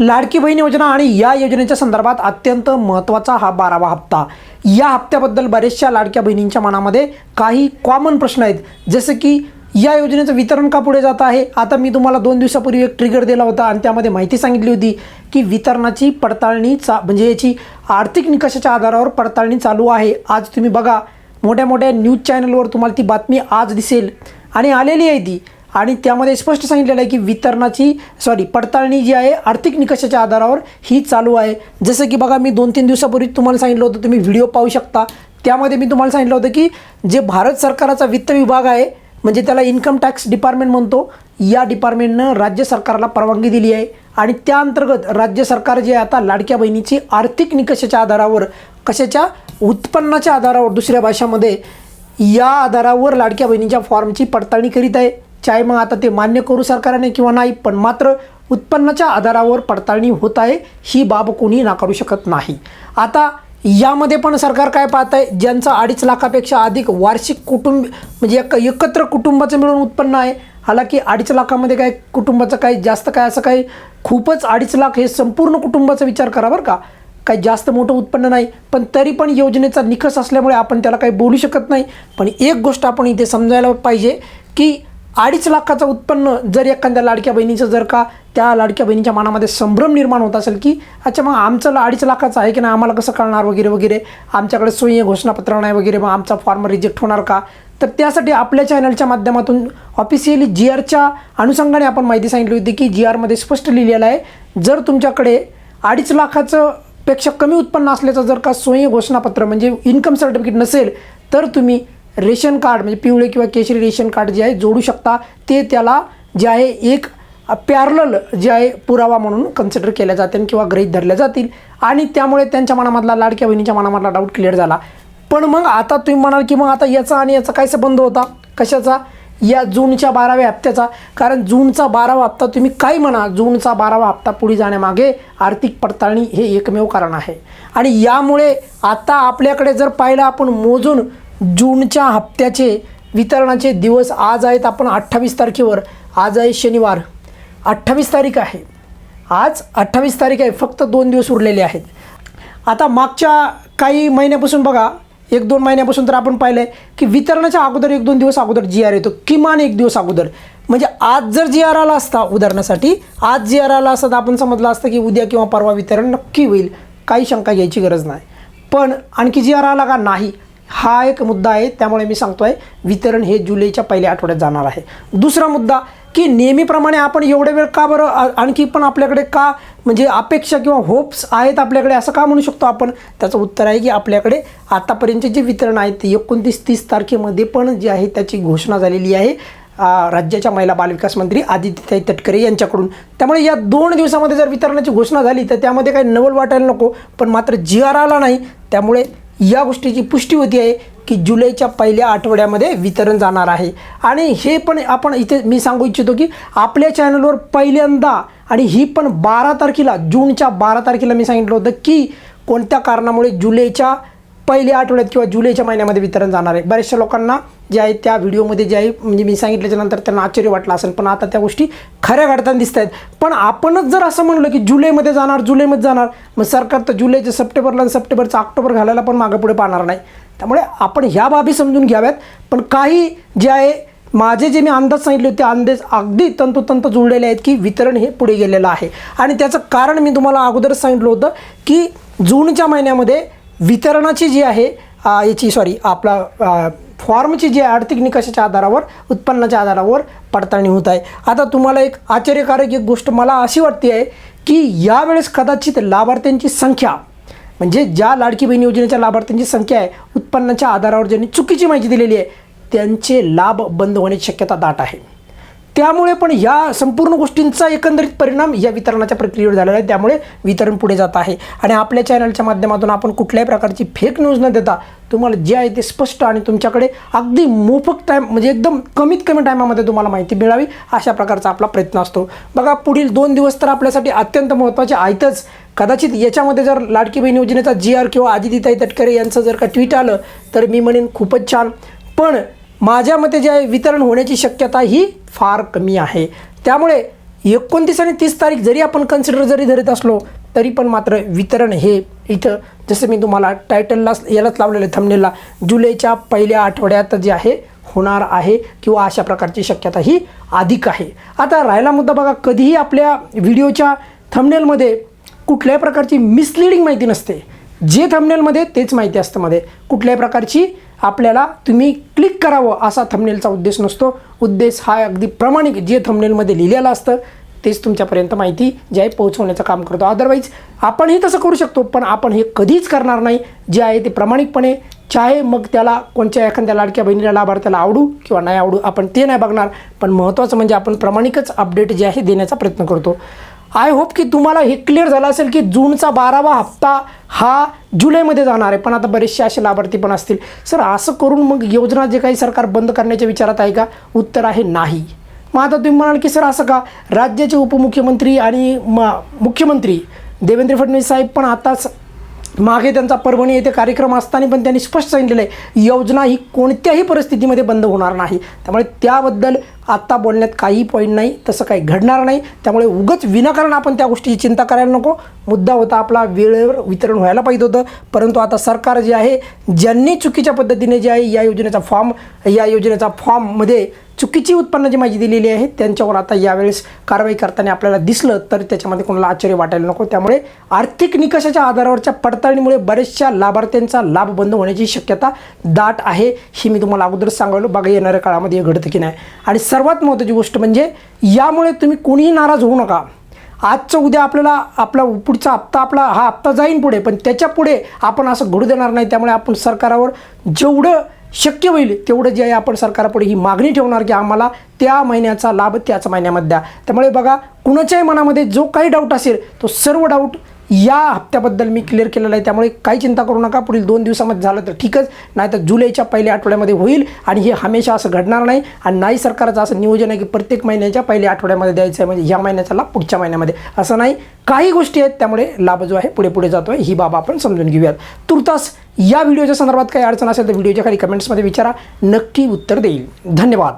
लाडकी बहीण योजना आणि या योजनेच्या संदर्भात अत्यंत महत्त्वाचा हा बारावा हप्ता. या हप्त्याबद्दल बरेचशा लाडक्या बहिणींच्या मनामध्ये काही कॉमन प्रश्न आहेत. जसे की या योजनेचं वितरण का पुढे जात आहे? आता मी तुम्हाला दोन दिवसापूर्वी एक ट्रिगर दिला होता आणि त्यामध्ये माहिती सांगितली होती की वितरणाची पडताळणी चा म्हणजे याची आर्थिक निकषाच्या आधारावर पडताळणी चालू आहे. आज तुम्ही बघा मोठ्या मोठ्या न्यूज चॅनलवर तुम्हाला ती बातमी आज दिसेल. आणि आलेली आहे ती. आणि त्यामध्ये स्पष्ट सांगितलेलं आहे की वितरणाची सॉरी पडताळणी जी आहे आर्थिक निकषाच्या आधारावर ही चालू आहे. जसं की बघा मी दोन तीन दिवसापूर्वी तुम्हाला सांगितलं होतं तुम्ही व्हिडिओ पाहू शकता. त्यामध्ये मी तुम्हाला सांगितलं होतं की जे भारत सरकारचा वित्त विभाग आहे म्हणजे त्याला इन्कम टॅक्स डिपार्टमेंट म्हणतो या डिपार्टमेंटनं राज्य सरकारला परवानगी दिली आहे. आणि त्या अंतर्गत राज्य सरकार जे आहे आता लाडक्या बहिणीची आर्थिक निकषाच्या आधारावर कशाच्या? उत्पन्नाच्या आधारावर दुसऱ्या भाषामध्ये या आधारावर लाडक्या बहिणीच्या फॉर्मची पडताळणी करीत आहे. चाहे मग आता ते मान्य करू सरकारने किंवा नाही पण मात्र उत्पन्नाच्या आधारावर पडताळणी होत आहे ही बाब कोणी नाकारू शकत नाही. आता यामध्ये पण सरकार काय पाहत आहे ज्यांचं अडीच लाखापेक्षा अधिक वार्षिक कुटुंब म्हणजे एक एकत्र कुटुंबाचं मिळून उत्पन्न आहे हालाकी अडीच लाखामध्ये काय कुटुंबाचं काही जास्त काय असं काही खूपच अडीच लाख हे संपूर्ण कुटुंबाचा विचार करा बरं का. काही जास्त मोठं उत्पन्न नाही पण तरी पण योजनेचा निकष असल्यामुळे आपण त्याला काही बोलू शकत नाही. पण एक गोष्ट आपण इथे समजायला पाहिजे की अडीच लाखाचं उत्पन्न जर एखाद्या लाडक्या बहिणीचं जर का त्या लाडक्या बहिणीच्या मनामध्ये संभ्रम निर्माण होत असेल की अच्छा मग आमचं अडीच लाखाचं आहे की नाही आम्हाला कसं कळणार वगैरे वगैरे? आमच्याकडे सोयी घोषणापत्र नाही वगैरे मग आमचा फॉर्म रिजेक्ट होणार का? तर त्यासाठी आपल्या चॅनलच्या माध्यमातून ऑफिशियली जी आरच्या अनुषंगाने आपण माहिती सांगितली होती की जी आरमध्ये स्पष्ट लिहिलेलं आहे जर तुमच्याकडे अडीच लाखाचं पेक्षा कमी उत्पन्न असल्याचं जर का स्वयं घोषणापत्र म्हणजे इन्कम सर्टिफिकेट नसेल तर तुम्ही रेशन कार्ड म्हणजे पिवळे किंवा केशरी रेशन कार्ड जे आहे जोडू शकता. ते त्याला जे आहे एक पॅरल जे आहे पुरावा म्हणून कन्सिडर केल्या जातील किंवा गृहीत धरल्या जातील. आणि त्यामुळे त्यांच्या मनामधला लाडक्या बहिणीच्या मनामधला डाऊट क्लिअर झाला. पण मग आता तुम्ही म्हणाल की मग आता याचा आणि याचा काय संबंध होता? कशाचा? या जूनच्या बाराव्या हप्त्याचा. कारण जूनचा बारावा हप्ता तुम्ही काय म्हणा जूनचा बारावा हप्ता पुढे जाण्यामागे आर्थिक पडताळणी हे एकमेव कारण आहे. आणि यामुळे आता आपल्याकडे जर पाहिलं आपण मोजून जूनच्या हप्त्याचे वितरणाचे दिवस आज आहेत आपण अठ्ठावीस तारखेवर. आज आहे शनिवार. अठ्ठावीस तारीख आहे. आज अठ्ठावीस तारीख आहे. फक्त दोन दिवस उरलेले आहेत. आता मागच्या काही महिन्यापासून बघा एक दोन महिन्यापासून तर आपण पाहिलं आहे की वितरणाच्या अगोदर एक दोन दिवस अगोदर जी आर येतो. किमान एक दिवस अगोदर. म्हणजे आज जर जी आर आला असता उदाहरणासाठी आज जी आर आला असता तर आपण समजलं असतं की उद्या किंवा परवा वितरण नक्की होईल. काही शंका घ्यायची गरज नाही. पण आणखी जी आर आला का नाही? हा एक मुद्दा आहे त्यामुळे मी सांगतोय वितरण हे जुलैच्या पहिल्या आठवड्यात जाणार आहे. दुसरा मुद्दा की नेहमीप्रमाणे आपण एवढे वेळ का बरं आणखी पण आपल्याकडे का म्हणजे अपेक्षा किंवा होप्स आहेत आपल्याकडे असं का म्हणू शकतो आपण? त्याचं उत्तर आहे की आपल्याकडे आतापर्यंतचे जे वितरण आहे ते एकोणतीस तीस तारखेमध्ये पण जे आहे त्याची घोषणा झालेली आहे. राज्याच्या महिला बालविकास मंत्री आदित्यताई तटकरे यांच्याकडून. त्यामुळे या दोन दिवसामध्ये जर वितरणाची घोषणा झाली तर त्यामध्ये काही नवल वाटायला नको. पण मात्र जी आर आला नाही त्यामुळे या गोष्टीची पुष्टी होती आहे की जुलैच्या पहिल्या आठवड्यामध्ये वितरण जाणार आहे. आणि हे पण आपण इथे मी सांगू इच्छितो की आपल्या चॅनलवर पहिल्यांदा आणि ही पण बारा तारखेला जूनच्या बारा तारखेला मी सांगितलं होतं की कोणत्या कारणामुळे जुलैच्या पहिल्या आठवड्यात किंवा जुलैच्या महिन्यामध्ये वितरण जाणार आहे. बऱ्याचशा लोकांना जे आहे त्या व्हिडिओमध्ये जे आहे म्हणजे मी सांगितल्याच्या नंतर त्यांना आश्चर्य वाटलं असेल. पण आता त्या गोष्टी खऱ्या घडताना दिसत आहेत. पण आपणच जर असं म्हणलं की जुलैमध्ये जाणार जुलैमध्ये जाणार मग सरकार तर जुलैचं सप्टेंबरला आणि सप्टेंबरचं ऑक्टोबर घालायला पण मागं पुढे पाहणार नाही. त्यामुळे आपण ह्या बाबी समजून घ्याव्यात. पण काही जे आहे माझे जे मी अंदाज सांगितले होते अंदाज अगदी तंतोतंत जुळलेले आहेत की वितरण हे पुढे गेलेलं आहे. आणि त्याचं कारण मी तुम्हाला अगोदरच सांगितलं होतं की जूनच्या महिन्यामध्ये वितरणाची जी आहे याची सॉरी आपला फॉर्मची जी आहे आर्थिक निकषाच्या आधारावर उत्पन्नाच्या आधारावर पडताळणी होत आहे. आता तुम्हाला एक आश्चर्यकारक एक गोष्ट मला अशी वाटते आहे की यावेळेस कदाचित लाभार्थ्यांची संख्या म्हणजे ज्या लाडकी बहीण योजनेच्या लाभार्थ्यांची संख्या आहे उत्पन्नाच्या आधारावर ज्यांनी चुकीची माहिती दिलेली आहे त्यांचे लाभ बंद होण्याची शक्यता दाट आहे. त्यामुळे पण या संपूर्ण गोष्टींचा एकंदरीत परिणाम या वितरणाच्या प्रक्रियेवर झालेला आहे. त्यामुळे वितरण पुढे जात आहे. आणि आपल्या चॅनलच्या माध्यमातून आपण कुठल्याही प्रकारची फेक न्यूज न देता तुम्हाला जे आहे ते स्पष्ट आणि तुमच्याकडे अगदी मोफक टाईम म्हणजे एकदम कमीत कमी टायमामध्ये तुम्हाला माहिती मिळावी अशा प्रकारचा आपला प्रयत्न असतो. बघा पुढील दोन दिवस तर आपल्यासाठी अत्यंत महत्त्वाचे आहेतच. कदाचित याच्यामध्ये जर लाडकी बहीण योजनेचा जी आर किंवा आदितीताई तटकरे यांचं जर का ट्विट आलं तर मी म्हणेन खूपच छान. पण माझ्या मते जे आहे वितरण होण्याची शक्यता ही फार कमी आहे. त्यामुळे एकोणतीस आणि तीस तारीख जरी आपण कन्सिडर जरी धरत असलो तरी पण मात्र वितरण हे इथं जसं मी तुम्हाला टायटलला यालाच लावलेलं थंबनेलला जुलैच्या पहिल्या आठवड्यात जे आहे होणार आहे किंवा अशा प्रकारची शक्यता ही अधिक आहे. आता राहिला मुद्दा बघा कधीही आपल्या व्हिडिओच्या थमनेलमध्ये कुठल्याही प्रकारची मिसलिडिंग माहिती नसते. जे थंबनेलमध्ये तेच माहिती असतं मध्ये. कुठल्याही प्रकारची आपल्याला तुम्ही क्लिक करावं असा थंबनेलचा उद्देश नसतो. उद्देश हा अगदी प्रामाणिक जे थंबनेलमध्ये लिहिलेलं असतं तेच तुमच्यापर्यंत माहिती जे आहे पोहोचवण्याचं काम करतो. अदरवाईज आपणही तसं करू शकतो पण आपण हे कधीच करणार नाही. जे आहे ते प्रामाणिकपणे चाहे मग त्याला कोणत्या एखाद्या लाडक्या बहिणीला लाभार्थ्याला आवडू किंवा नाही आवडू आपण ते नाही बघणार. पण महत्त्वाचं म्हणजे आपण प्रामाणिकच अपडेट जे आहे देण्याचा प्रयत्न करतो. आय होप की तुम्हाला हे क्लिअर झालं असेल की जूनचा बारावा हप्ता हा जुलैमध्ये जाणार आहे. पण आता बरेचसे असे लाभार्थी पण असतील. सर असं करून मग योजना जे काही सरकार बंद करण्याच्या विचारात आहे का? उत्तर आहे नाही. मग आता तुम्ही म्हणाल की सर असं का? राज्याचे उपमुख्यमंत्री आणि म मुख्यमंत्री देवेंद्र फडणवीस साहेब पण आताच मागे त्यांचा परभणी येथे कार्यक्रम असताना पण त्यांनी स्पष्ट सांगितलेलं आहे योजना ही कोणत्याही परिस्थितीमध्ये बंद होणार नाही. त्यामुळे त्याबद्दल आत्ता बोलण्यात काही पॉईंट नाही तसं काही घडणार नाही. त्यामुळे उगच विनाकारण आपण त्या गोष्टीची चिंता करायला नको. मुद्दा होता आपला वेळेवर वितरण व्हायला पाहिजे होतं. परंतु आता सरकार जे आहे ज्यांनी चुकीच्या पद्धतीने जे आहे या योजनेचा फॉर्म या योजनेचा फॉर्ममध्ये चुकीची उत्पन्नाची माहिती दिलेली आहे त्यांच्यावर आता यावेळेस कारवाई करताना आपल्याला दिसलं तर त्याच्यामध्ये कोणाला आश्चर्य वाटायला नको. त्यामुळे आर्थिक निकषाच्या आधारावरच्या पडताळणीमुळे बऱ्याचशा लाभार्थ्यांचा लाभ बंद होण्याची शक्यता दाट आहे ही मी तुम्हाला अगोदर सांगायलो. बघा येणाऱ्या काळामध्ये हे घडतं की नाही. आणि सर्वात महत्त्वाची गोष्ट म्हणजे यामुळे तुम्ही कोणीही नाराज होऊ नका. आजचं उद्या आपल्याला आपला पुढचा हप्ता आपला हा हप्ता जाईन पुढे पण त्याच्या पुढे आपण असं घडू देणार नाही. त्यामुळे आपण सरकारावर जेवढं शक्य होईल तेवढं जे आहे आपण सरकारपुढे ही मागणी ठेवणार की आम्हाला त्या महिन्याचा लाभ त्याच महिन्यामध्ये द्या. त्यामुळे बघा कुणाच्याही मनामध्ये जो काही डाऊट असेल तो सर्व डाऊट या हप्त्याबद्दल मी क्लिअर केलेलं आहे. त्यामुळे काही चिंता करू नका. पुढील दोन दिवसामध्ये झालं तर ठीकच. नाही तर जुलैच्या पहिल्या आठवड्यामध्ये होईल आणि हे हमेशा असं घडणार नाही. आणि नाही सरकारचं असं नियोजन आहे की प्रत्येक महिन्याच्या पहिल्या आठवड्यामध्ये द्यायचं आहे. म्हणजे ह्या महिन्याचा लाभ पुढच्या महिन्यामध्ये. असं नाही. काही गोष्टी आहेत. त्यामुळे लाभ जो आहे पुढे पुढे जातो आहे ही बाब आपण समजून घेऊयात. तुर्तास या व्हिडिओच्या संदर्भात काही अडचण असेल तर व्हिडिओच्या खाली कमेंट्समध्ये विचारा. नक्की उत्तर देईल. धन्यवाद.